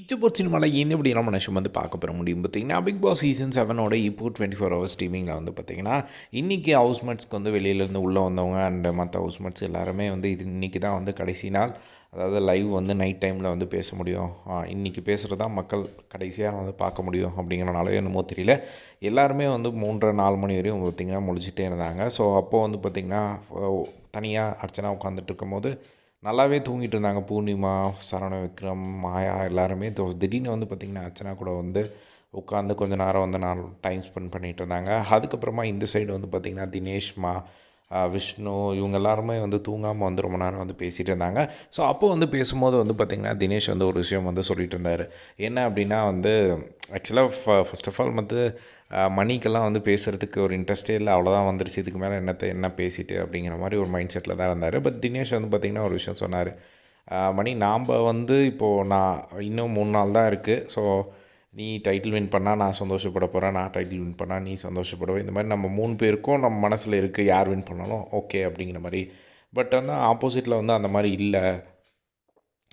இச்சப்போர் சினிமாவில் இந்த இப்படி நம்ம வந்து பார்க்க பெற முடியும் பார்த்தீங்கன்னா பிக் பாஸ் சீசன் செவனோட இப்போ டுவெண்ட்டி ஃபோர் ஹவர்ஸ் ஸ்ட்ரீமிங்கில் வந்து பார்த்தீங்கன்னா இன்றைக்கி ஹவுஸ்மேட்ஸ்க்கு வந்து வெளியிலேருந்து உள்ளே வந்தவங்க அண்ட் மற்ற ஹவுஸ்மேட்ஸ் எல்லாருமே வந்து இது இன்றைக்கி தான் வந்து கடைசி நாள். அதாவது லைவ் வந்து நைட் டைமில் வந்து பேச முடியும். இன்றைக்கி பேசுகிறது தான் மக்கள் கடைசியாக வந்து பார்க்க முடியும் அப்படிங்கிறனாலே என்னமோ தெரியல. எல்லாருமே வந்து மூன்றரை நாலு மணி வரையும் பார்த்திங்கன்னா முடிச்சுட்டே இருந்தாங்க. ஸோ அப்போது வந்து பார்த்திங்கன்னா தனியாக அர்ச்சனா உட்காந்துட்டு இருக்கும்போது நல்லாவே தூங்கிட்டு இருந்தாங்க. பூர்ணிமா சரவண விக்ரம் மாயா எல்லாருமே. திடீர்னு வந்து பார்த்திங்கன்னா அர்ச்சனா கூட வந்து உட்காந்து கொஞ்சம் நேரம் வந்து நான் டைம் ஸ்பெண்ட் பண்ணிகிட்டு இருந்தாங்க. அதுக்கப்புறமா இந்த சைடு வந்து பார்த்திங்கன்னா தினேஷ்மா விஷ்ணு இவங்க எல்லாருமே வந்து தூங்காமல் வந்து ரொம்ப நேரம் வந்து பேசிகிட்டு இருந்தாங்க. ஸோ அப்போ வந்து பேசும்போது வந்து பார்த்திங்கன்னா தினேஷ் வந்து ஒரு விஷயம் வந்து சொல்லிட்டு இருந்தார். என்ன அப்படின்னா வந்து ஆக்சுவலாக ஃபஸ்ட் ஆஃப் ஆல் வந்து மணிக்கெல்லாம் வந்து பேசுகிறதுக்கு ஒரு இன்ட்ரெஸ்டே இல்லை. அவ்வளோதான் வந்துருச்சு. இதுக்கு மேலே என்னத்தை என்ன பேசிட்டு அப்படிங்கிற மாதிரி ஒரு மைண்ட் செட்டில் தான் இருந்தார். பட் தினேஷ் வந்து பார்த்திங்கன்னா ஒரு விஷயம் சொன்னார். மணி நாம் வந்து இப்போது நான் இன்னும் மூணு நாள் தான் இருக்குது ஸோ நீ டைட்டில் வின் பண்ணால் நான் சந்தோஷப்பட போகிறேன் நான் டைட்டில் வின் பண்ணால் நீ சந்தோஷப்படுவேன் இந்த மாதிரி நம்ம மூணு பேருக்கும் நம்ம மனசில் இருக்குது யார் வின் பண்ணாலும் ஓகே அப்படிங்கிற மாதிரி. பட் ஆனால் ஆப்போசிட்டில் வந்து அந்த மாதிரி இல்லை.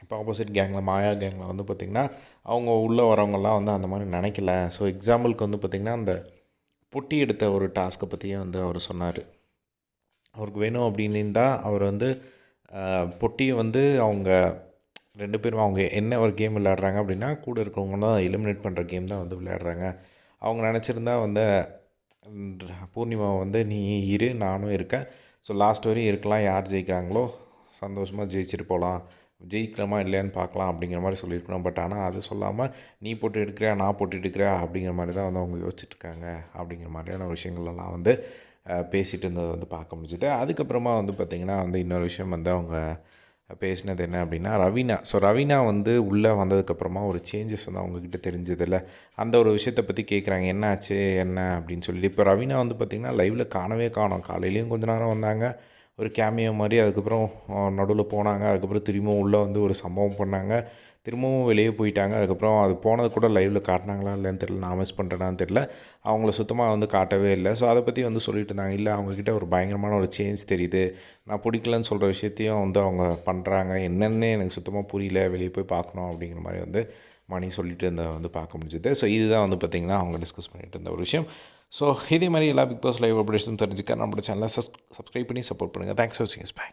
இப்போ ஆப்போசிட் கேங்கில் மாயா கேங்கில் வந்து பார்த்திங்கன்னா அவங்க உள்ளே வரவங்கெல்லாம் வந்து அந்த மாதிரி நினைக்கல. ஸோ எக்ஸாம்பிளுக்கு வந்து பார்த்திங்கன்னா அந்த பொட்டி எடுத்த ஒரு டாஸ்க்கை பற்றியே வந்து அவர் சொன்னார். அவருக்கு வேணும் அப்படின்னு தான் அவர் வந்து பொட்டியை வந்து அவங்க ரெண்டு பேரும் அவங்க என்ன ஒரு கேம் விளையாடுறாங்க அப்படின்னா கூட இருக்கவங்க தான் எலிமினேட் பண்ணுற கேம் தான் வந்து விளையாடுறாங்க. அவங்க நினச்சிருந்தா வந்து பூர்ணிமா வந்து நீ இரு நானும் இருக்கேன். ஸோ லாஸ்ட் வரையும் இருக்கலாம். யார் ஜெயிக்கிறாங்களோ சந்தோஷமாக ஜெயிச்சுட்டு போகலாம் ஜெயிக்கிறோமா இல்லையான்னு பார்க்கலாம் அப்படிங்கிற மாதிரி சொல்லியிருக்கணும். பட் ஆனால் அது சொல்லாமல் நீ போட்டு எடுக்கிறியா நான் போட்டு எடுக்கிறியா அப்படிங்கிற மாதிரி தான் வந்து அவங்க யோசிச்சுட்ருக்காங்க அப்படிங்கிற மாதிரியான விஷயங்கள்லாம் வந்து பேசிகிட்டு இருந்ததை வந்து பார்க்க முடிஞ்சுது. அதுக்கப்புறமா வந்து பார்த்திங்கன்னா வந்து இன்னொரு விஷயம் வந்து அவங்க பேசினது என்ன அப்படின்னா ரவீனா. ஸோ ரவீனா வந்து உள்ளே வந்ததுக்கப்புறமா ஒரு சேஞ்சஸ் வந்து அவங்கக்கிட்ட தெரிஞ்சதில்ல. அந்த ஒரு விஷயத்தை பற்றி கேட்குறாங்க என்ன ஆச்சு என்ன? அப்படின்னு சொல்லிட்டு. இப்போ ரவீனா வந்து பார்த்திங்கன்னா லைவில் காணவே காணும். காலையிலையும் கொஞ்ச நேரம் வந்தாங்க. ஒரு கேமியோ மாதிரி அதுக்கப்புறம் நடுவில் போனாங்க. அதுக்கப்புறம் திரும்பவும் உள்ளே வந்து ஒரு சம்பவம் பண்ணாங்க. திரும்பவும் வெளியே போயிட்டாங்க. அதுக்கப்புறம் அது போனது கூட லைவில் காட்டினாங்களா இல்லைன்னு தெரியல. நான் மிஸ் பண்ணுறேனான்னு தெரியல. அவங்கள சுத்தமாக வந்து காட்டவே இல்லை. ஸோ அதை பற்றி வந்து சொல்லிட்டு இருந்தாங்க. இல்லை அவங்கக்கிட்ட ஒரு பயங்கரமான ஒரு சேஞ்ச் தெரியுது. நான் பிடிக்கலன்னு சொல்கிற விஷயத்தையும் வந்து அவங்க பண்ணுறாங்க என்னென்னு எனக்கு சுத்தமாக புரியல. வெளியே போய் பார்க்கணும் அப்படிங்கிற மாதிரி வந்து மணி சொல்லிட்டு இருந்த வந்து பார்க்க முடிஞ்சது. ஸோ இதுதான் வந்து பார்த்திங்கன்னா அவங்க டிஸ்கஸ் பண்ணிட்டு இருந்த ஒரு விஷயம். ஸோ இதே மாதிரி எல்லா பிக் பாஸ் லைவ் அப்டேட்ஸும் தெரிஞ்சுக்க நம்மளோட சேனலை சப்ஸ்கிரைப் பண்ணி சப்போர்ட் பண்ணுங்கள் தேங்க்ஸ் ஃபார் வாட்சிங் பை